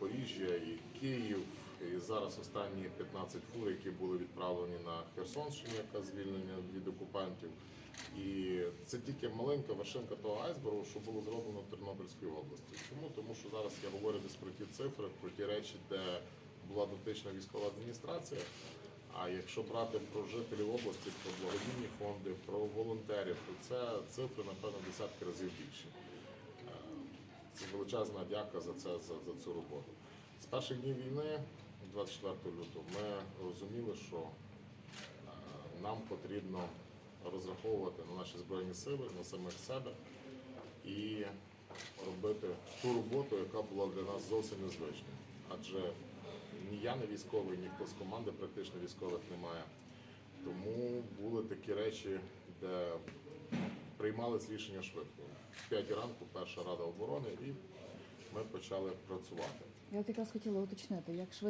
Запоріжжя, і Київ. І зараз останні 15 фур, які були відправлені на Херсонщину, яка звільнення від окупантів. І це тільки маленька вершинка того айсбергу, що було зроблено в Тернопільській області. Чому? Тому що зараз я говорю десь про ті цифри, про ті речі, де була дотична військова адміністрація. А якщо брати про жителів області, про благодійні фонди, про волонтерів, то це цифри, напевно, десятки разів більші. Величезна дяка за це за, за цю роботу. З перших днів війни, 24 лютого, ми розуміли, що е, нам потрібно розраховувати на наші збройні сили, на самих себе і робити ту роботу, яка була для нас зовсім незвичною. Адже ні я не військовий, ні хто з команди практично військових немає. Тому були такі речі, де приймались рішення швидко. В 5 ранку перша рада оборони і ми почали працювати. Я от якраз хотіла уточнити, як швидко